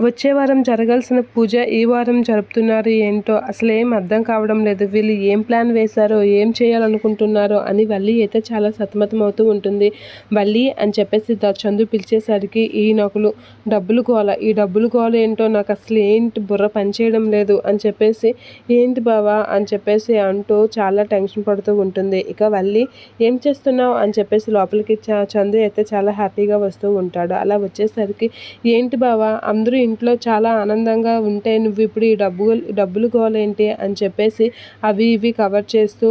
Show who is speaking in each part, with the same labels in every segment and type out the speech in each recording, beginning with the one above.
Speaker 1: వచ్చే వారం జరగాల్సిన పూజ ఈ వారం జరుపుతున్నారు ఏంటో అసలు ఏం అర్థం కావడం లేదు. వీళ్ళు ఏం ప్లాన్ వేశారో ఏం చేయాలనుకుంటున్నారో అని వల్లి అయితే చాలా సతమతం అవుతూ ఉంటుంది. వల్లి అని చెప్పేసి చందు పిలిచేసరికి ఈ నకులు డబ్బులు గోల ఈ డబ్బులు గోల ఏంటో నాకు అసలు ఏంటి బుర్ర పనిచేయడం లేదు అని చెప్పేసి ఏంటి బావా? అని చెప్పేసి అంటూ చాలా టెన్షన్ పడుతూ ఉంటుంది. ఇక వల్లి ఏం చేస్తున్నావు? అని చెప్పేసి లోపలికి చందు అయితే చాలా హ్యాపీగా వస్తూ ఉంటాడు. అలా వచ్చేసరికి ఏంటి బావా? అందరూ ఇంట్లో చాలా ఆనందంగా ఉంటే నువ్వు ఇప్పుడు ఈ డబ్బు డబ్బులు గోలేంటి? అని చెప్పేసి అవి ఇవి కవర్ చేస్తూ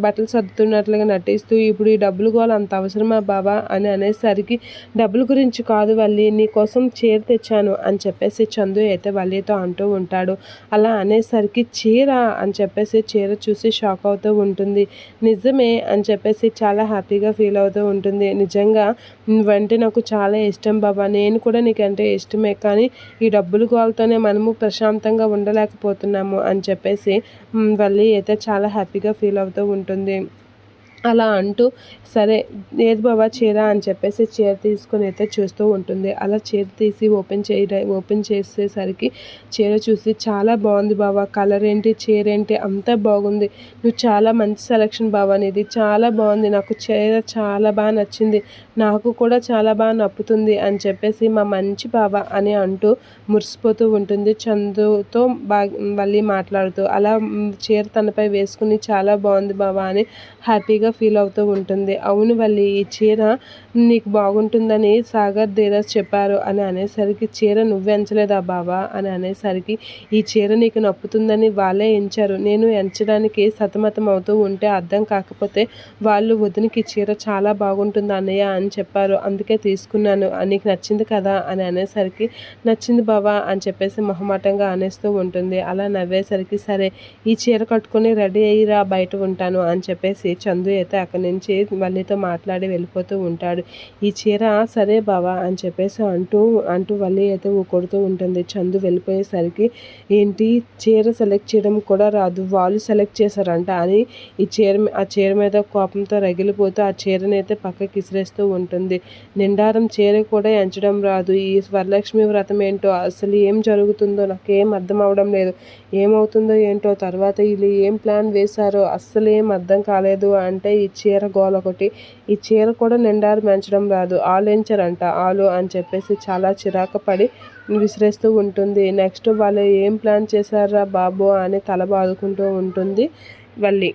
Speaker 1: బట్టలు సర్దుతున్నట్లుగా నటిస్తూ ఇప్పుడు ఈ డబ్బులు గోల అంత అవసరమా బాబా? అని అనేసరికి డబ్బుల గురించి కాదు వల్లి నీ కోసం చీర తెచ్చాను అని చెప్పేసి చందు అయితే వల్లితో అంటూ ఉంటాడు. అలా అనేసరికి చీర? అని చెప్పేసి చీర చూసి షాక్ అవుతూ ఉంటుంది. నిజమే అని చెప్పేసి చాలా హ్యాపీగా ఫీల్ అవుతూ ఉంటుంది. నిజంగా నువ్వంటే నాకు చాలా ఇష్టం బాబా. నేను కూడా నీకంటే ఇష్టమే. కానీ ఈ డబ్బులు గోలతోనే మనము ప్రశాంతంగా ఉండలేకపోతున్నాము అని చెప్పేసి వల్లి అయితే చాలా హ్యాపీగా ఫీల్ అవుతూ ఉంటుంది. అలా అంటూ సరే ఏది బాబా చీర అని చెప్పేసి చీర తీసుకొని అయితే చూస్తూ ఉంటుంది. అలా చీర తీసి ఓపెన్ చేయ ఓపెన్ చేసేసరికి చీర చూసి చాలా బాగుంది బాబా కలర్ ఏంటి చీర ఏంటి అంతా బాగుంది. నువ్వు చాలా మంచి సెలక్షన్ బాబా అనేది చాలా బాగుంది. నాకు చీర చాలా బాగా నచ్చింది. నాకు కూడా చాలా బాగా నప్పుతుంది అని చెప్పేసి మా మంచి బాబా అని అంటూ మురిసిపోతూ ఉంటుంది. చందుతో బాగా మళ్ళీ మాట్లాడుతూ అలా చీర తనపై వేసుకుని చాలా బాగుంది బాబా అని హ్యాపీగా ఫీల్ అవుతూ ఉంటుంది. అవును వల్లి ఈ చీర నీకు బాగుంటుందని సాగర్ ధీరజ్ చెప్పారు అని అనేసరికి చీర నువ్వెంచలేదా బాబా అని అనేసరికి ఈ చీర నీకు నప్పుతుందని వాళ్ళే ఎంచారు. నేను ఎంచడానికి సతమతం అవుతూ ఉంటే అర్థం కాకపోతే వాళ్ళు వదినికి చీర చాలా బాగుంటుంది అన్నయ్య అని చెప్పారు. అందుకే తీసుకున్నాను. నీకు నచ్చింది కదా? అని అనేసరికి నచ్చింది బావా అని చెప్పేసి మొహమాటంగా అనేస్తూ ఉంటుంది. అలా నవ్వేసరికి సరే ఈ చీర కట్టుకొని రెడీ అయ్యిరా బయట ఉంటాను అని చెప్పేసి చందు అయితే అక్కడి నుంచి వల్లితో మాట్లాడి వెళ్ళిపోతూ ఉంటాడు. ఈ చీర సరే బావా అని చెప్పేసి అంటూ అంటూ వల్లి అయితే కొడుతూ ఉంటుంది. చందు వెళ్ళిపోయేసరికి ఏంటి? చీర సెలెక్ట్ చేయడం కూడా రాదు. వాళ్ళు సెలెక్ట్ చేశారంట అని ఈ చీర ఆ చీర మీద కోపంతో రగిలిపోతూ ఆ చీరని అయితే పక్కకి ఇసిరేస్తూ ఉంటుంది. నిండారం చీర కూడా ఎంచడం రాదు. ఈ వరలక్ష్మి వ్రతం ఏంటో అసలు ఏం జరుగుతుందో నాకేం అర్థం అవడం లేదు. ఏమవుతుందో ఏంటో తర్వాత వీళ్ళు ఏం ప్లాన్ వేశారో అస్సలు ఏం అర్థం కాలేదు అంటే ఈ చీర గోల ఒకటి ఈ చీర కూడా నిండారు మెంచడం రాదు. ఆలోచించరంట. ఆలు అని చెప్పేసి చాలా చిరాకు పడి విసిరేస్తూ ఉంటుంది. నెక్స్ట్ వాళ్ళు ఏం ప్లాన్ చేశారా బాబు అని తల బాదుకుంటూ ఉంటుంది. వల్లి